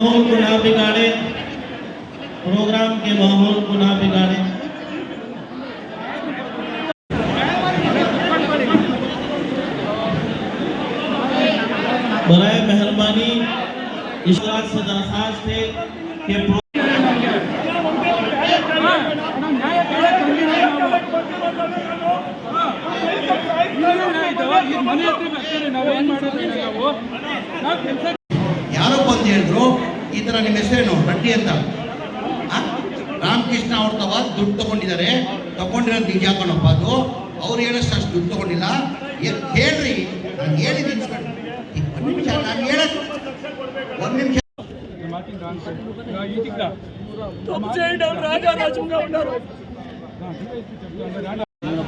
माहौल को ना बिगाड़े प्रोग्राम के माहौल को ना बिगाड़े बरए मेहरबानी इस बात से दरखास्त है कि प्रो- ಮನೆ ಹತ್ರ ಬರ್ತಾರೆ ನಾವು ಏನ್ ಮಾಡೋದು ನಾವು ನಾವು ಕೆಲಸ ಯಾರೋ ಬಂದು ಹೇಳಿದ್ರು ಈ ಥರ ನಿಮ್ಮ ಹೆಸರೇನು ರಡ್ಡಿ ಅಂತ ಆ? ರಾಮಕೃಷ್ಣ ಅವ್ರ ತವ ದುಡ್ಡು ತಗೊಂಡಿದ್ದಾರೆ ತಗೊಂಡಿರೋದು ನಿಜ ಕಣಪ್ಪ ಅದು ಅವ್ರು ಹೇಳೋಷ್ಟು ಅಷ್ಟು ದುಡ್ಡು ತಗೊಂಡಿಲ್ಲ ಏ- ಹೇಳ್ರಿ ನಾನು ಹೇಳಿದ್ದೀನಿ ಒಂದು ನಿಮಿಷ ನಾನು ಹೇಳೋದು ಒಂದು ನಿಮಿಷ ಮಾತಿನ ರಾಂಗ್ ఈటికి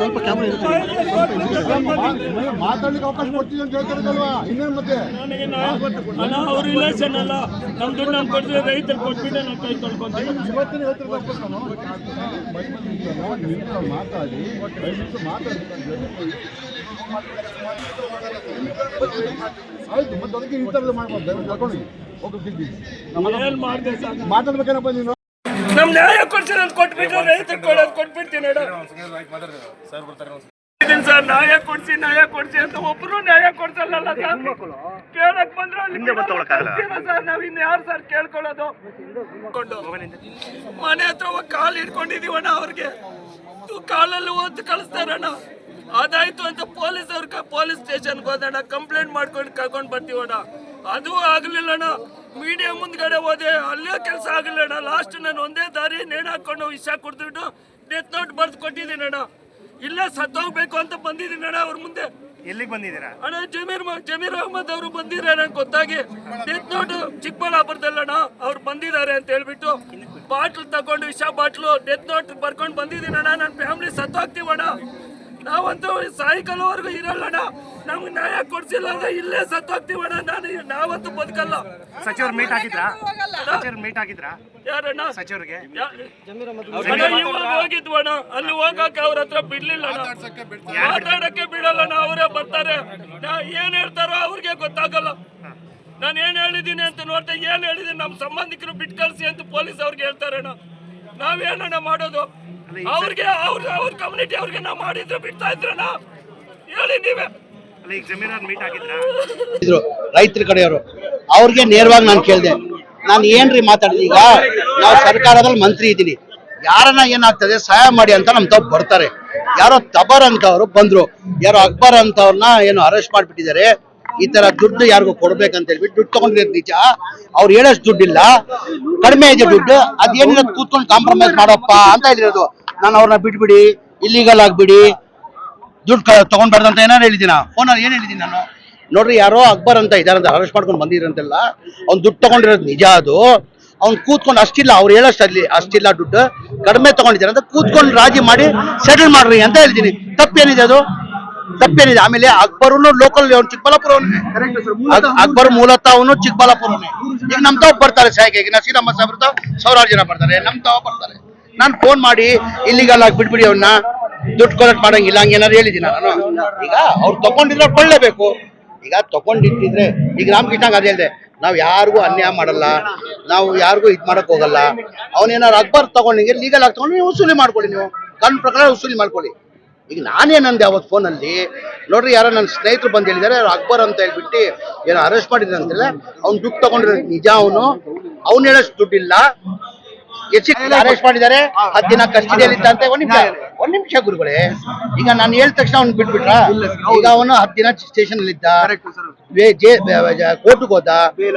ಸ್ವಲ್ಪ ಮಾತಾಡ್ಲಿಕ್ಕೆ ಅವಕಾಶ ಕೊಡ್ತೀವಿ ಅಂತ ಹೇಳ್ತಾರಲ್ವಾ ಇನ್ನೇನು ಮತ್ತೆ? ಅಣ್ಣ ಅಲ್ಲ ನಮ್ಮ ದುಡ್ಡು ನಾನು ಕೊಡ್ತೀವಿ ರೈತರು ಕೊಟ್ಬಿಟ್ಟೆ ಕೈ ತೊಳ್ಕೊಂತೀವಿ ಇವತ್ತಿನ ಮಾತಾಡಿ ಮಾತಾಡಿ. ಆಯ್ತು ಮತ್ತೆ ಮಾತಾಡ್ಬೇಕೇನಪ್ಪ ನೀನು? ನಮ್ ನ್ಯಾಯ ಕೊಡ್ಸಿ ಅಂತ ಕೊಟ್ಬಿಟ್ರೆ ರೈತರು ಕೊಡೋದು ಕೊಟ್ಬಿಡ್ತೀನಿ ಅಣ್ಣ ಸರ್ ನ್ಯಾಯ ಕೊಡ್ಸಿ ನ್ಯಾಯ ಕೊಡ್ಸಿ ಅಂತ ಒಬ್ರು ನ್ಯಾಯ ಕೊಡ್ಸಲ್ಲ ಸರ್? ಕೇಳಕ್ ಬಂದ್ರೆ ಅಲ್ಲಿ ಸರ್? ನಾವ್ ಇನ್ ಯಾರು ಸರ್ ಕೇಳ್ಕೊಳ್ಳೋದು. ಮನೆ ಹತ್ರ ಹೋಗಿ ಕಾಲ್ ಹಿಡ್ಕೊಂಡಿದೀವಣ್ಣ ಅವ್ರಿಗೆ. ಕಾಲಲ್ಲಿ ಓದ್ ಕಳಿಸ್ತಾರಣ್ಣ. ಅದಾಯ್ತು ಅಂತ ಪೊಲೀಸ್ ಅವ್ರ ಪೊಲೀಸ್ ಸ್ಟೇಷನ್ಗೆ ಹೋದಣ್ಣ ಕಂಪ್ಲೇಂಟ್ ಮಾಡ್ಕೊಂಡು ಕರ್ಕೊಂಡು ಬರ್ತೀವಣ್ಣ. ಅದು ಆಗ್ಲಿಲ್ಲಣ್ಣ. ಮೀಡಿಯಾ ಮುಂದ್ಗಡೆ ಹೋದೆ ಅಲ್ಲೇ ಕೆಲಸ ಆಗಲಿಲ್ಲಣ್ಣ. ಲಾಸ್ಟ್ ನಾನು ಒಂದೇ ದಾರಿ ನೇಣು ಹಾಕೊಂಡು ವಿಷ ಕುಡ್ದ್ಬಿಟ್ಟು ಡೆತ್ ನೋಟ್ ಬರ್ದು ಕೊಟ್ಟಿದ್ದೀನಣ್ಣ. ಇಲ್ಲೇ ಸತ್ತೋಗ್ಬೇಕು ಅಂತ ಬಂದಿದ್ದೀನಣ್ಣ ಅವ್ರ ಮುಂದೆ. ಎಲ್ಲಿಗೆ ಬಂದಿದ್ದೀರಾ? ಅಣ್ಣ ಜಮೀರ್ ಜಮೀರ್ ಅಹಮದ್ ಅವರು ಬಂದಿದ್ದಾರೆ ನಂಗೆ ಗೊತ್ತಾಗಿ. ಡೆತ್ ನೋಟ್ ಚಿಕ್ಕಬಳ್ಳಾಪುರದಲ್ಲಣ್ಣ ಅವ್ರು ಬಂದಿದ್ದಾರೆ ಅಂತ ಹೇಳ್ಬಿಟ್ಟು ಬಾಟ್ಲ್ ತಗೊಂಡು ವಿಷ ಬಾಟ್ಲು ಡೆತ್ ನೋಟ್ ಬರ್ಕೊಂಡು ಬಂದಿದ್ದೀನಣ್ಣ. ನನ್ನ ಫ್ಯಾಮಿಲಿ ಸತ್ತೋಗ್ತೀವಣ್ಣ. ನಾವಂತೂ ಸಾಯಂಕಾಲವರೆಗೂ ಇರಲ್ಲಣ್ಣ ನಮ್ಗೆ ನ್ಯಾಯ ಕೊಡ್ಸಿಲ್ಲ ಅಂದ್ರೆ ಇಲ್ಲೇ ಸತ್ತೋಗ್ತೀವಣ್ಣ ನಾನು ನಾವಂತೂ ಬದುಕಲ್ಲ. ಸಚಿವರು ಮೀಟ್ ಆಗಿದ್ರಾ? ಸಚಿವರು ಮೀಟ್ ಆಗಿದ್ರಾ? ಯಾರಣ್ಣ? ಸಚಿವರಿಗೆ? ಹೋಗಿದ್ವಣ್ಣ ಅಲ್ಲಿ ಹೋಗಕ್ಕೆ ಅವ್ರ ಹತ್ರ ಬಿಡ್ಲಿಲ್ಲ ಮಾತಾಡಕ್ಕೆ ಬಿಡಲ್ಲಣ್ಣ ಅವರೇ ಬರ್ತಾರೆ. ನಾ ಏನ್ ಹೇಳ್ತಾರೋ ಅವ್ರಿಗೆ ಗೊತ್ತಾಗಲ್ಲ. ನಾನು ಏನ್ ಹೇಳಿದೀನಿ ಅಂತ ನೋಡ್ತಾ ಏನ್ ಹೇಳಿದೀನಿ ನಮ್ಮ ಸಂಬಂಧಿಕರು ಬಿಟ್ ಕಳ್ಸಿ ಅಂತ ಪೊಲೀಸ್ ಅವ್ರಿಗೆ ಹೇಳ್ತಾರಣ್ಣ ನಾವೇನಣ್ಣ ಮಾಡೋದು? ಅವ್ರಿಗೆ ಅವ್ರ ಅವ್ರ ಕಮ್ಯುನಿಟಿ ಅವ್ರಿಗೆ ನಾವು ಮಾಡಿದ್ರೆ ಬಿಡ್ತಾ ಇದ್ರಣ್ಣ ಹೇಳಿ ನೀವೇ. ಅಲ್ಲ ಈಗ ಜಮೀರ್ ಮೀಟ್ ಆಗಿದ್ರು? ಇದ್ರು ರೈತರ ಕಡೆಯವರು. ಅವ್ರಿಗೆ ನೇರವಾಗಿ ನಾನು ಕೇಳಿದೆ. ನಾನು ಏನ್ರಿ ಮಾತಾಡಿದೆ? ಈಗ ನಾವು ಸರ್ಕಾರದಲ್ಲಿ ಮಂತ್ರಿ ಇದ್ದೀನಿ. ಯಾರನ್ನ ಏನಾಗ್ತದೆ ಸಹಾಯ ಮಾಡಿ ಅಂತ ನಮ್ ತಪ್ಪು ಬರ್ತಾರೆ. ಯಾರೋ ತಬರ್ ಅಂತವ್ರು ಬಂದ್ರು. ಯಾರೋ ಅಕ್ಬರ್ ಅಂತವ್ರನ್ನ ಏನು ಅರೆಸ್ಟ್ ಮಾಡ್ಬಿಟ್ಟಿದ್ದಾರೆ. ಈ ತರ ದುಡ್ಡು ಯಾರಿಗೂ ಕೊಡ್ಬೇಕಂತ ಹೇಳ್ಬಿಟ್ಟು ದುಡ್ಡು ತಗೊಂಡಿರೋದು ನಿಜ. ಅವ್ರು ಹೇಳೋಷ್ಟು ದುಡ್ಡಿಲ್ಲ. ಕಡಿಮೆ ಇದೆ ದುಡ್ಡು. ಅದೇನಿಲ್ಲ ಕೂತ್ಕೊಂಡು ಕಾಂಪ್ರಮೈಸ್ ಮಾಡಪ್ಪ ಅಂತ ಹೇಳಿರೋದು ನಾನು ಅವ್ರನ್ನ ಬಿಟ್ಬಿಡಿ ಇಲ್ಲಿಗಲ್ ಆಗ್ಬಿಡಿ. ದುಡ್ಡು ತಗೊಂಡ್ಬಾರ್ದು ಅಂತ ಏನಾರು ಹೇಳಿದ್ದೀನ? ಫೋನಲ್ಲಿ ಏನು ಹೇಳಿದ್ದೀನಿ ನಾನು? ನೋಡ್ರಿ, ಯಾರೋ ಅಕ್ಬರ್ ಅಂತ ಇದಾರಂತ ಅರೆಸ್ಟ್ ಮಾಡ್ಕೊಂಡು ಬಂದಿರಂತೆಲ್ಲ ಅವ್ನು ದುಡ್ಡು ತಗೊಂಡಿರೋದು ನಿಜ ಅದು. ಅವ್ನು ಕೂತ್ಕೊಂಡು ಅಷ್ಟಿಲ್ಲ, ಅವ್ರು ಹೇಳೋಷ್ಟು ಅಲ್ಲಿ ಅಷ್ಟಿಲ್ಲ ದುಡ್ಡು. ಕಡಿಮೆ ತಗೊಂಡಿದ್ದಾರೆ ಅಂತ ಕೂತ್ಕೊಂಡು ರಾಜಿ ಮಾಡಿ ಸೆಟಲ್ ಮಾಡ್ರಿ ಅಂತ ಹೇಳ್ತೀನಿ. ತಪ್ಪೇನಿದೆ ಅದು? ತಪ್ಪೇನಿದೆ. ಆಮೇಲೆ ಅಕ್ಬರ್ ಲೋಕಲ್ ಚಿಕ್ಕಬಳ್ಳಾಪುರ ಅಕ್ಬರ್ ಮೂಲತಃ ಅವನು ಚಿಕ್ಕಬಳ್ಳಾಪುರನೇ. ಈಗ ನಮ್ ತಾವ್ ಬರ್ತಾರೆ ಸಾಯಕ್ಕೆ ಈಗ ನಸೀರಮ್ಮ ಸಾಹೇಬ್ರ ಸಾವಿರಾರು ಜನ ಬರ್ತಾರೆ. ನಮ್ ತಾವ ಬರ್ತಾರೆ. ನಾನು ಫೋನ್ ಮಾಡಿ ಇಲ್ಲಿಗಲ್ ಬಿಡ್ಬಿಡಿ ಅವನ್ನ ದುಡ್ಡು ಕಲೆಕ್ಟ್ ಮಾಡಂಗಿಲ್ಲ, ಹಂಗೆ ಏನಾದ್ರು ಹೇಳಿದ್ದೀನಿ ನಾನು? ಈಗ ಅವ್ರು ತಗೊಂಡಿದ್ರೆ ಕೊಳ್ಳೇಬೇಕು ಈಗ ತಗೊಂಡಿಟ್ಟಿದ್ರೆ, ಈಗ ರಾಮಕೃಷ್ಣ ಅದೇ ಹೇಳಿದೆ, ನಾವು ಯಾರಿಗೂ ಅನ್ಯಾಯ ಮಾಡಲ್ಲ, ನಾವು ಯಾರಿಗೂ ಇದು ಮಾಡಕ್ ಹೋಗಲ್ಲ. ಅವನೇನಾರು ಅಕ್ಬರ್ ತಗೊಂಡಿಗೆ ಲೀಗಲ್ ಆಗಿ ತಗೊಂಡು ನೀವು ವಸೂಲಿ ಮಾಡ್ಕೊಳ್ಳಿ ನೀವು. ಕಾನೂನು ಪ್ರಕಾರ ವಸೂಲಿ ಮಾಡ್ಕೊಳ್ಳಿ. ಈಗ ನಾನೇನಂದೆ ಅವತ್ತು ಫೋನಲ್ಲಿ ನೋಡ್ರಿ, ಯಾರೋ ನನ್ನ ಸ್ನೇಹಿತರು ಬಂದು ಹೇಳಿದ್ದಾರೆ ಅಕ್ಬರ್ ಅಂತ ಹೇಳ್ಬಿಟ್ಟು ಏನೋ ಅರೆಸ್ಟ್ ಮಾಡಿದ್ರೆ ಅಂತಲ್ಲ ಅವ್ನು ದುಡ್ಡು ತಗೊಂಡ್ರೆ ನಿಜ ಅವನು? ಅವ್ನು ಹೇಳೋಷ್ಟು ದುಡ್ಡಿಲ್ಲ. ಹೆಚ್ಚಿಗೆ ಅರೆಸ್ಟ್ ಮಾಡಿದ್ದಾರೆ. ಹತ್ತು ದಿನ ಕಸ್ಟಡಿಯಲ್ಲಿ ಇದ್ದಂತೆ ಒಂದು ಒಂದ್ ನಿಮಿಷ ಗುರುಗಳೇ ಈಗ ನಾನು ಹೇಳಿದ ತಕ್ಷಣ ಅವ್ನು ಬಿಟ್ಬಿಟ್ರ? ಈಗ ಅವನು ಹತ್ತು ದಿನ ಸ್ಟೇಷನ್ ಅಲ್ಲಿ ಇದ್ದ ಕೋರ್ಟ್ಗೆ ಹೋದ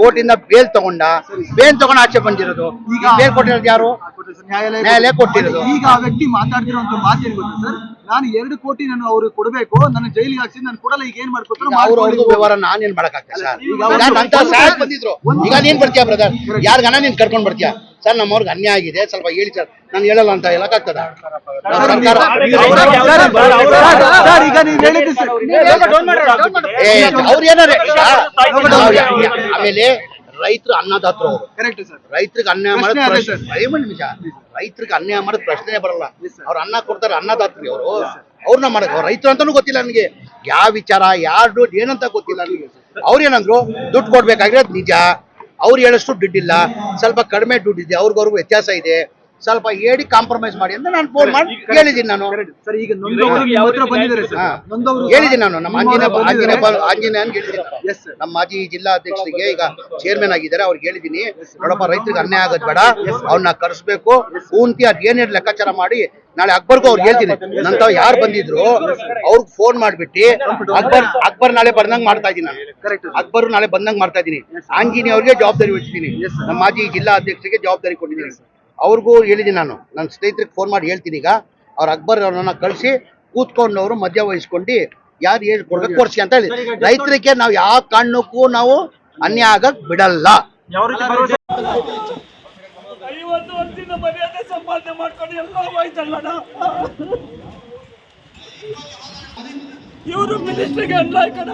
ಕೋರ್ಟ್ ಇಂದ ಬೇಲ್ ತಗೊಂಡ ಬೇಲ್ ತಗೊಂಡು ಆಚೆ ಬಂದಿರೋದು. ಈಗ ಬೇಲ್ ಕೊಟ್ಟಿರೋದು ಯಾರು? ನ್ಯಾಯಾಲಯ ಕೊಟ್ಟಿರೋದು. ಈಗ ಆ ವ್ಯಕ್ತಿ ಮಾತಾಡ್ತಿರೋಂತ ಮಾತು ಏನ್ ಗೊತ್ತಾ ಸರ್? ನಾನು ಎರಡು ಕೋಟಿ ನಾನು ಅವ್ರಿಗೆ ಕೊಡಬೇಕು ನನ್ನ ಜೈಲಿಗೆ ಹಾಕ್ಸಿ ನಾನು ಕೊಡಲ್ಲ ಈಗ ಏನ್ ಮಾಡ್ಕೊತಾರೆ ಅವ್ರಿಗೂ ಅವ್ರ ವ್ಯವಹಾರ ನಾನೇನ್ ಮಾಡಕ್ಕಾಗ್ತದೆ ಸರ್? ಬಂದಿದ್ರು. ಈಗ ನೀನ್ ಬರ್ತೀಯ ಬ್ರದರ್ ಯಾರಿಗನ ನೀನ್ ಕರ್ಕೊಂಡ್ ಬರ್ತೀಯಾ? ಸರ್ ನಮ್ಮವ್ರಿಗೆ ಅನ್ಯಾಯ ಆಗಿದೆ. ಸ್ವಲ್ಪ ಹೇಳಿ ಸರ್. ನಾನು ಹೇಳಲ್ಲ ಅಂತ ಹೇಳಕ್ಕಾಗ್ತದ? ಈಗ ನೀವು ಹೇಳಿದ್ದು ಆಮೇಲೆ ರೈತರು ಅನ್ನದಾತರು ರೈತರಿಗೆ ಅನ್ಯಾಯ ಮಾಡೋದು ನಿಜ ರೈತರಿಗೆ ಅನ್ಯಾಯ ಮಾಡೋದು ಪ್ರಶ್ನೆ ಬರಲ್ಲ. ಅವ್ರು ಅನ್ನ ಕೊಡ್ತಾರೆ ಅನ್ನದಾತ್ರಿ ಅವರು. ಅವ್ರನ್ನ ಮಾಡಕ್ ರೈತರು ಅಂತಾನು ಗೊತ್ತಿಲ್ಲ ನನಗೆ. ಯಾವ ವಿಚಾರ ಯಾರು ಏನಂತ ಗೊತ್ತಿಲ್ಲ ನನಗೆ. ಅವ್ರೇನಂದ್ರು ದುಡ್ಡು ಕೊಡ್ಬೇಕಾಗಿರೋದು ನಿಜ. ಅವ್ರು ಹೇಳಷ್ಟು ದುಡ್ಡಿಲ್ಲ. ಸ್ವಲ್ಪ ಕಡಿಮೆ ದುಡ್ಡಿದೆ. ಅವ್ರಿಗವ್ರಿಗೂ ವ್ಯತ್ಯಾಸ ಇದೆ. ಸ್ವಲ್ಪ ಹೇಳಿ ಕಾಂಪ್ರಮೈಸ್ ಮಾಡಿ ಅಂತ ನಾನು ಫೋನ್ ಮಾಡಿ ಹೇಳಿದ್ದೀನಿ ನಾನು ಸರ್ ಈಗ ನೊಂದವರು ನಿಮ್ಮ ಬಂದಿದ್ದಾರೆ ಸರ್ ಹಾ. ನೊಂದವರು ಹೇಳಿದ್ದೀನಿ ನಾನು ನಮ್ಮ ಆಂಜನೇಯ ಆಂಜನೇಯ ಬಂದಿದ್ದಾರೆ. ಆಂಜನೇಯನ್ ಹೇಳಿದ್ದೀನಿ ನಮ್ಮ ಮಾಜಿ ಜಿಲ್ಲಾ ಅಧ್ಯಕ್ಷರಿಗೆ ಈಗ ಚೇರ್ಮನ್ ಆಗಿದ್ದಾರೆ ಅವ್ರಿಗೆ ಹೇಳಿದ್ದೀನಿ ನೋಡಪ್ಪ ರೈತರಿಗೆ ಅನ್ಯಾಯ ಆಗೋದು ಬೇಡ ಅವ್ರನ್ನ ಕರೆಸ್ಬೇಕು ಕೂಂತಿ ಅದ್ ಏನೇನು ಲೆಕ್ಕಾಚಾರ ಮಾಡಿ ನಾಳೆ ಅಕ್ಬರ್ಗೂ ಅವ್ರು ಹೇಳ್ತೀನಿ ನಂತ ಯಾರು ಬಂದಿದ್ರು ಅವ್ರಿಗೆ ಫೋನ್ ಮಾಡ್ಬಿಟ್ಟು ಅಕ್ಬರ್ ಅಕ್ಬರ್ ನಾಳೆ ಬಂದಂಗ್ ಮಾಡ್ತಾ ಇದ್ದೀನಿ ನಾನು ಅಕ್ಬರ್ ನಾಳೆ ಬಂದಂಗ್ ಮಾಡ್ತಾ ಇದ್ದೀನಿ ಆಂಜನೇಯ ಅವ್ರಿಗೆ ಜವಾಬ್ದಾರಿ ವಹಿಸ್ತೀನಿ ನಮ್ಮ ಮಾಜಿ ಜಿಲ್ಲಾ ಅಧ್ಯಕ್ಷರಿಗೆ ಜವಾಬ್ದಾರಿ ಕೊಟ್ಟಿದ್ದೀನಿ ಅವ್ರಿಗೂ ಹೇಳಿದ್ದೀನಿ ನಾನು. ನನ್ನ ಸ್ನೇಹಿತರಿಗೆ ಫೋನ್ ಮಾಡಿ ಹೇಳ್ತೀನಿ ಈಗ. ಅವ್ರ ಅಕ್ಬರ್ ಅವ್ರನ್ನ ಕಳಿಸಿ ಕೂತ್ಕೊಂಡವರು ಅವರು ಮಧ್ಯ ವಹಿಸ್ಕೊಂಡು ಯಾರು ಏನು ಕೊಡ್ಬೇಕು ಕೊಡ್ಸಿ ಅಂತ ಹೇಳಿ. ರೈತರಿಗೆ ನಾವು ಯಾವ ಕಾರಣಕ್ಕೂ ನಾವು ಅನ್ಯಾಯ ಆಗಕ್ ಬಿಡಲ್ಲ. ಐವತ್ತು ವರ್ಷದಿಂದ ಮರ್ಯಾದೆ ಸಂಪಾದನೆ ಮಾಡ್ಕೊಂಡು ಎಲ್ಲ ಹೋಯ್ತಲ್ಲಣ್ಣ. ಇವರು ಮಿನಿಸ್ಟ್ರಿಗೆ ಅನ್ಲಾಯ್ ಕಣ.